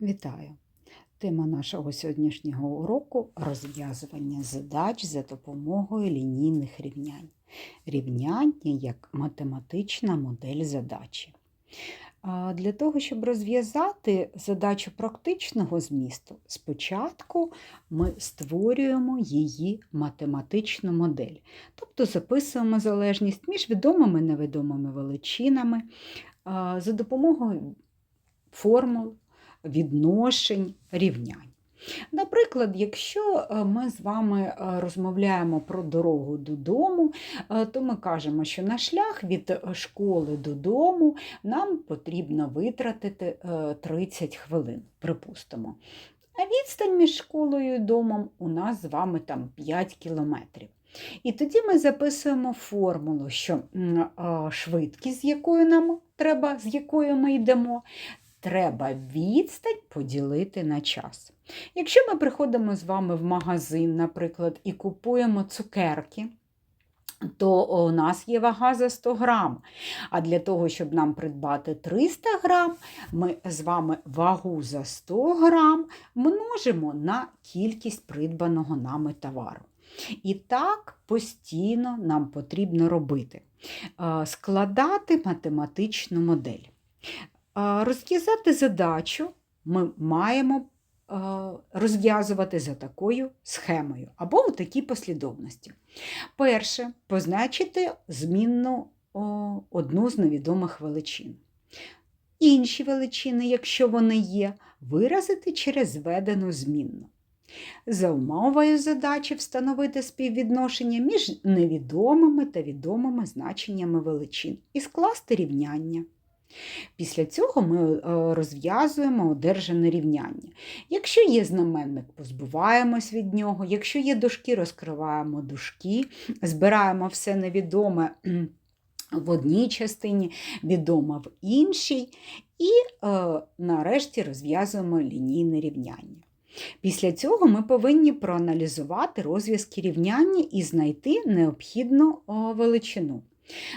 Вітаю! Тема нашого сьогоднішнього уроку розв'язування задач за допомогою лінійних рівнянь. Рівняння як математична модель задачі. Для того, щоб розв'язати задачу практичного змісту, спочатку ми створюємо її математичну модель, тобто записуємо залежність між відомими і невідомими величинами за допомогою формул, відношень, рівнянь. Наприклад, якщо е, ми з вами е, розмовляємо про дорогу додому, е, то ми кажемо, що на шлях від школи додому нам потрібно витратити 30 хвилин, припустимо. А відстань між школою і домом у нас з вами там 5 кілометрів. І тоді ми записуємо формулу, що швидкість, з якою нам треба, з якою ми йдемо, треба відстань поділити на час. Якщо ми приходимо з вами в магазин, наприклад, і купуємо цукерки, то у нас є вага за 100 грам. А для того, щоб нам придбати 300 грам, ми з вами вагу за 100 грам множимо на кількість придбаного нами товару. І так постійно нам потрібно робити. Складати математичну модель. Розв'язати задачу ми маємо розв'язувати за такою схемою або у такій послідовності. Перше, позначити змінну одну з невідомих величин. Інші величини, якщо вони є, виразити через зведену змінну. За умовою задачі встановити співвідношення між невідомими та відомими значеннями величин і скласти рівняння. Після цього ми е, розв'язуємо одержане рівняння. Якщо є знаменник, позбуваємось від нього, якщо є дужки, розкриваємо дужки, збираємо все невідоме в одній частині, відоме в іншій, і е, нарешті розв'язуємо лінійне рівняння. Після цього ми повинні проаналізувати розв'язки рівняння і знайти необхідну величину.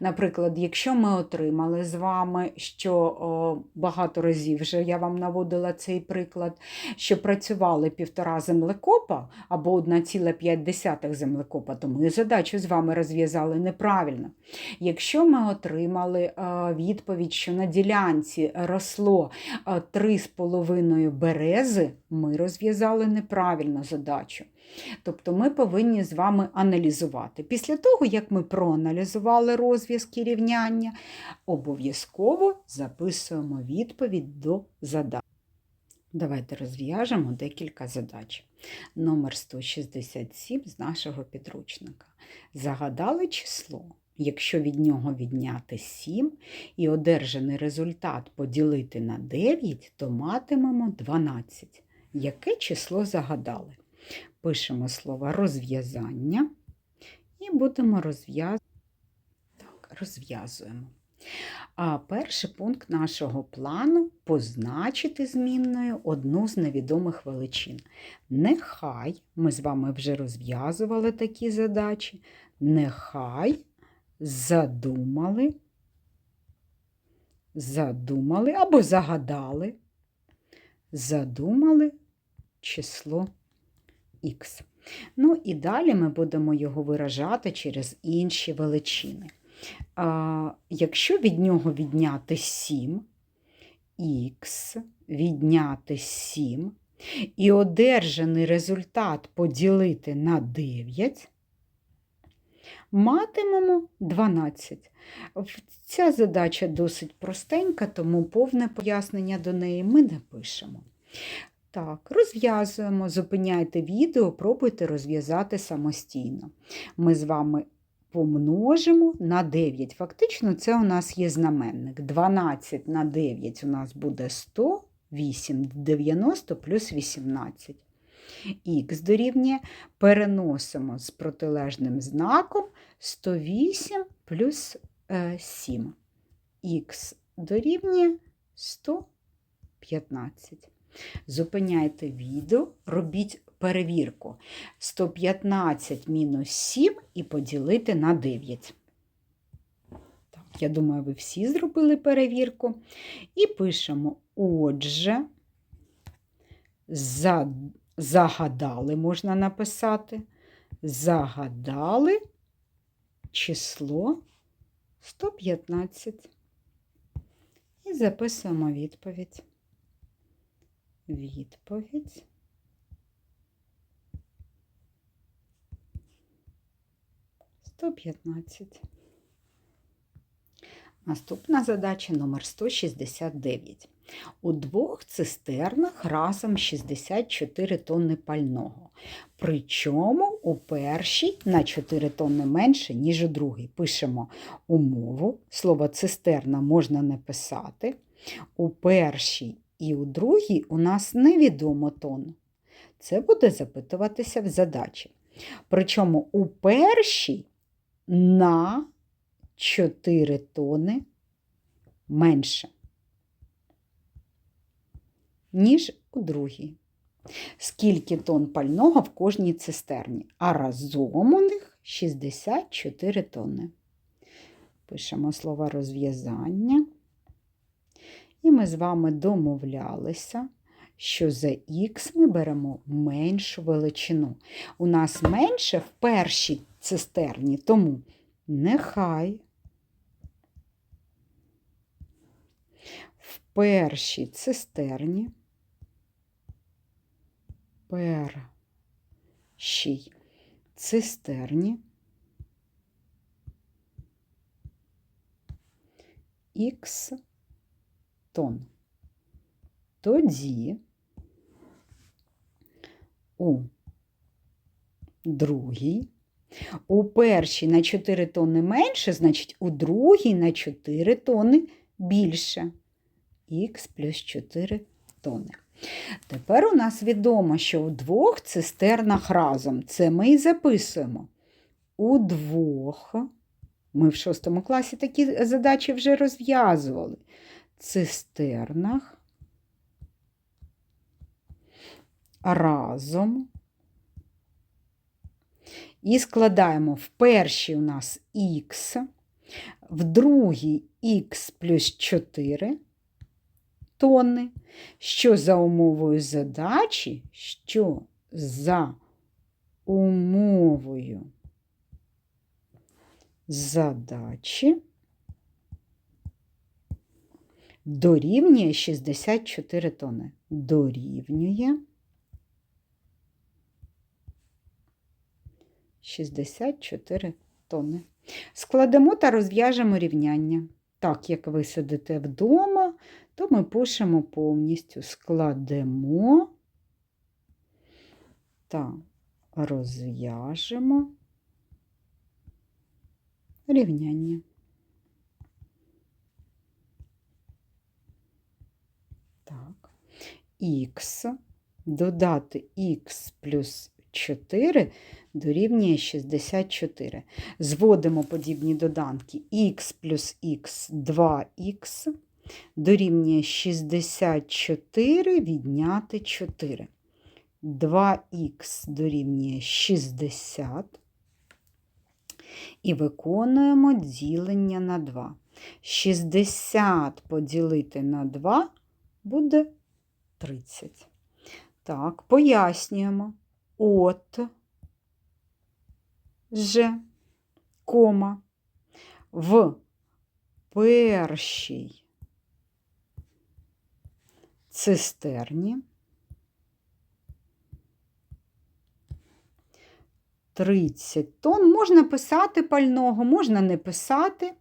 Наприклад, якщо ми отримали з вами, що о, багато разів вже я вам наводила цей приклад, що працювали півтора землекопа або 1,5 землекопа, то ми задачу з вами розв'язали неправильно. Якщо ми отримали о, відповідь, що на ділянці росло 3,5 берези, ми розв'язали неправильно задачу. Тобто ми повинні з вами аналізувати. Після того, як ми проаналізували розв'язки рівняння, обов'язково записуємо відповідь до задач. Давайте розв'яжемо декілька задач. Номер 167 з нашого підручника. Загадали число. Якщо від нього відняти 7 і одержаний результат поділити на 9, то матимемо 12. Яке число загадали? Пишемо слово розв'язання і будемо розв'язувати. Розв'язуємо. А перший пункт нашого плану позначити змінною одну з невідомих величин. Нехай, ми з вами вже розв'язували такі задачі, нехай задумали, задумали або загадали, задумали число х. Ну і далі ми будемо його виражати через інші величини. А, Якщо від нього відняти 7, х відняти 7, і одержаний результат поділити на 9, матимемо 12. Ця задача досить простенька, тому повне пояснення до неї ми не пишемо. Так, розв'язуємо, зупиняйте відео, пробуйте розв'язати самостійно. Ми з вами помножимо на 9. Фактично, це у нас є знаменник. 12 на 9 у нас буде 100, 8, 90 плюс 18. Х дорівнює переносимо з протилежним знаком 108 плюс 7. Х дорівнює 115. Зупиняйте відео, робіть перевірку. 115 мінус 7 і поділити на 9. Так, Я думаю, ви всі зробили перевірку. І пишемо, отже, За... Загадали можна написати. Загадали число 115. І записуємо відповідь. Відповідь. Сто п'ятнадцять. Наступна задача номер 169. У двох цистернах разом 64 тонни пального. Причому у першій на 4 тонни менше, ніж у другій. Пишемо умову. Слово цистерна можна не писати. У першій і у другій у нас невідомо тонн. Це буде запитуватися в задачі. Причому у першій на 4 тони менше, ніж у другій. Скільки тонн пального в кожній цистерні, а разом у них 64 тонни. Пишемо слово розв'язання. І ми з вами домовлялися, що за х ми беремо меншу величину. У нас менше в першій цистерні, тому нехай в першій цистерні першій цистерні х тонн. Тоді у другій у першій на 4 тонни менше, значить у другій на 4 тонни більше. Х плюс 4 тонни. Тепер у нас відомо, що у двох цистернах разом. Це ми і записуємо. У двох, ми в шостому класі такі задачі вже розв'язували. Цистернах разом. І складаємо в першій у нас х, в другій х плюс 4 тонни, що за умовою задачі, що за умовою задачі дорівнює 64 тонни. Дорівнює 64 тонни. Складемо та розв'яжемо рівняння. Так, як ви сидите вдома, то ми пишемо повністю складемо та розв'яжемо рівняння. Так, х додати х плюс 4 дорівнює 64. Зводимо подібні доданки х плюс х 2х дорівнює 64 відняти 4. 2х дорівнює 60. І виконуємо ділення на 2. 60 поділити на 2 буде 30. Так, пояснюємо. От ж, кома, в першій цистерні 30 тонн. Можна писати пального, можна не писати.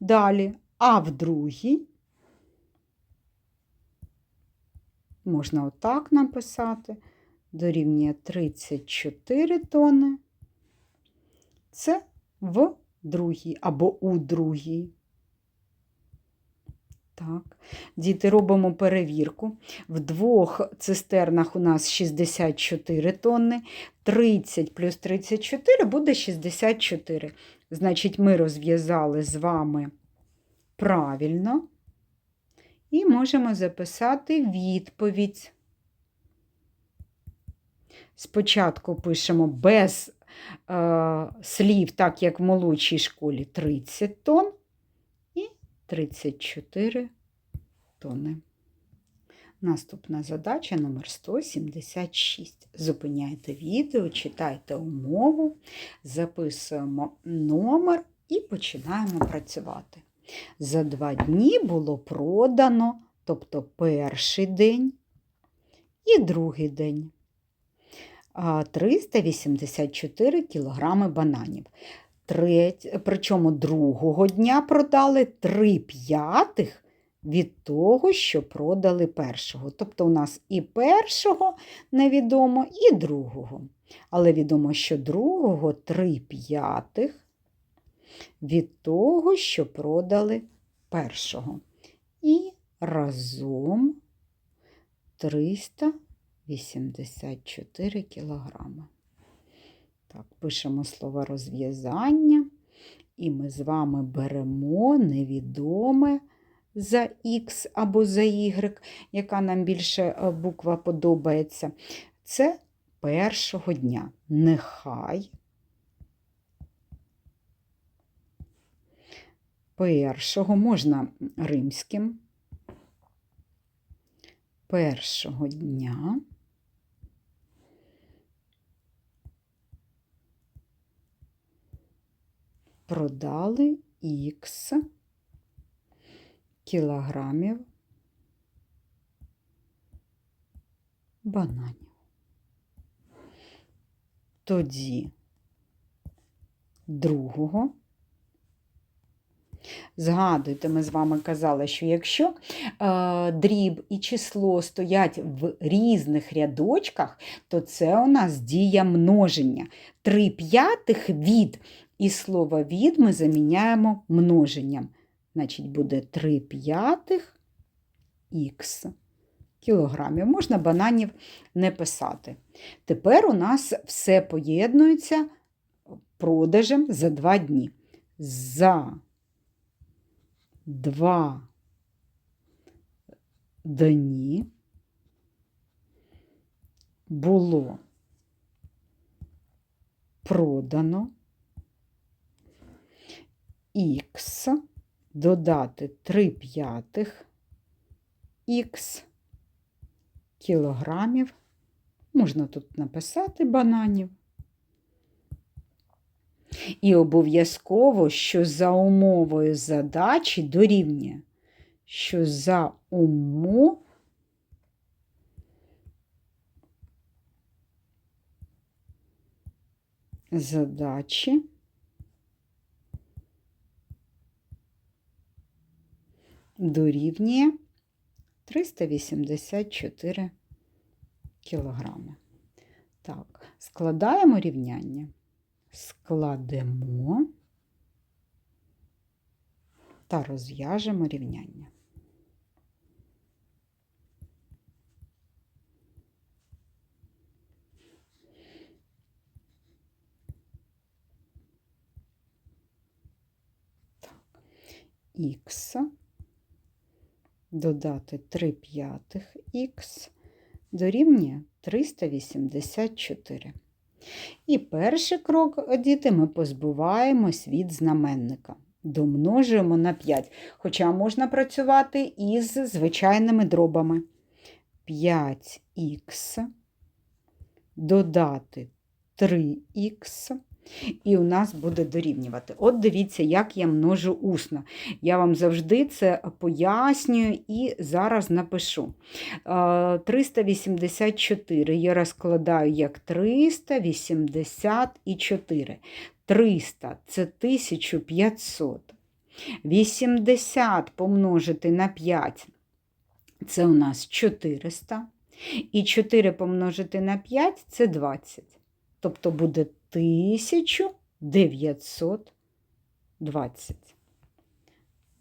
Далі, а в другій можна отак написати, дорівнює 34 тонни. Це в другій або у другій. Так, діти, робимо перевірку. В двох цистернах у нас 64 тонни, 30 плюс 34 буде 64. Значить, ми розв'язали з вами правильно і можемо записати відповідь. Спочатку пишемо без е, слів, так як в молодшій школі 30 тонн. і 34 тонни. Наступна задача номер 176. Зупиняйте відео, читайте умову, записуємо номер і починаємо працювати. За два дні було продано, тобто перший день і другий день. 384 кілограми бананів. Причому другого дня продали 3 п'ятих від того, що продали першого. Тобто у нас і першого невідомо, і другого. Але відомо, що другого 3 п'ятих від того, що продали першого. І разом 384 кілограми. Так, пишемо слово розв'язання, і ми з вами беремо невідоме за Х або за Y, яка нам більше е, буква подобається. Це першого дня. Нехай першого можна римським. Першого дня продали Х кілограмів бананів. Тоді другого. Згадуйте, ми з вами казали, що якщо е, дріб і число стоять в різних рядочках, то це у нас дія множення. Три п'ятих від і слово від ми заміняємо множенням. Значить, буде 3 п'ятих х кілограмів. Можна бананів не писати. Тепер у нас все поєднується продажем за 2 дні. За 2 дні було продано х додати 3 п'ятих х кілограмів. Можна тут написати бананів. І обов'язково, що за умовою задачі дорівнює, що за умов задачі дорівнює 384 кілограми. Так, складаємо рівняння. Складемо та розв'яжемо рівняння. Х додати 3 п'ятих х дорівнює 384. І перший крок, діти, ми позбуваємось від знаменника. Домножуємо на 5. Хоча можна працювати із звичайними дробами. 5х додати 3х і у нас буде дорівнювати. От дивіться, як я множу усно. Я вам завжди це пояснюю і зараз напишу. 384 я розкладаю як 384. 300 це 1500. 80 помножити на 5 це у нас 400. І 4 помножити на 5 це 20. Тобто буде 1920.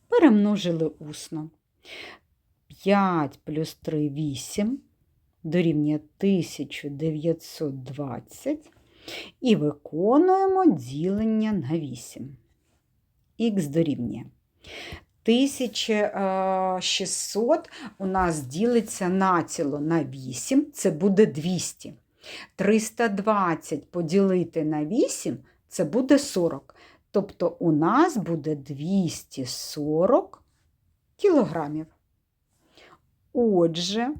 Перемножили усно. 5 плюс 3 8 дорівнює 1920 і виконуємо ділення на 8. Х дорівнює. 1600 у нас ділиться націло на 8, це буде 200. 320 поділити на 8 це буде 40. Тобто у нас буде 240 кілограмів. Отже,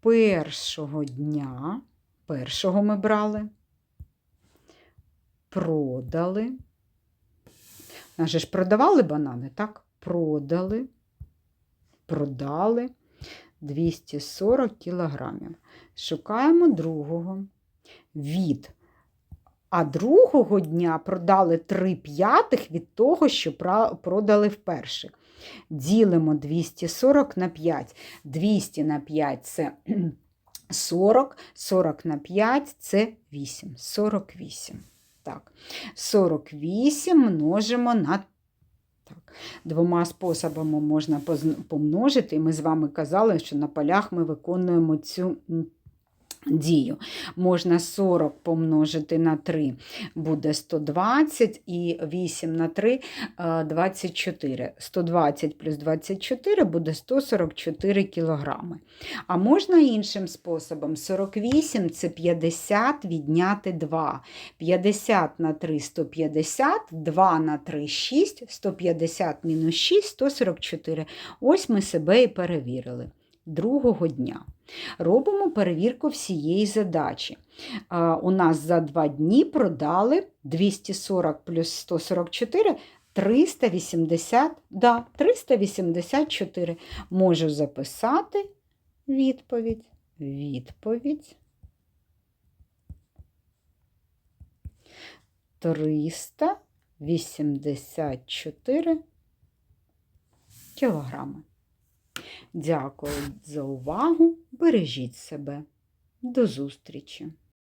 першого дня, першого ми брали, продали. Наже ж продавали банани, так? Продали, продали. 240 кілограмів. Шукаємо другого від. А другого дня продали 3 п'ятих від того, що продали вперше. Ділимо 240 на 5. 200 на 5 це 40, 40 на 5 це 8. 48. Так. 48 множимо на так. Двома способами можна помножити. Ми з вами казали, що на полях ми виконуємо цю дію. Можна 40 помножити на 3 буде 120, і 8 на 3 е, 24. 120 плюс 24 буде 144 кілограми. А можна іншим способом. 48 це 50 відняти 2. 50 на 3 – 150, 2 на 3 – 6, 150 мінус 6 – 144. Ось ми себе і перевірили. Другого дня. Робимо перевірку всієї задачі. У нас за два дні продали 240 плюс 144 380, да, 384. Можу записати відповідь. Відповідь. 384 кілограми. Дякую за увагу. Бережіть себе. До зустрічі!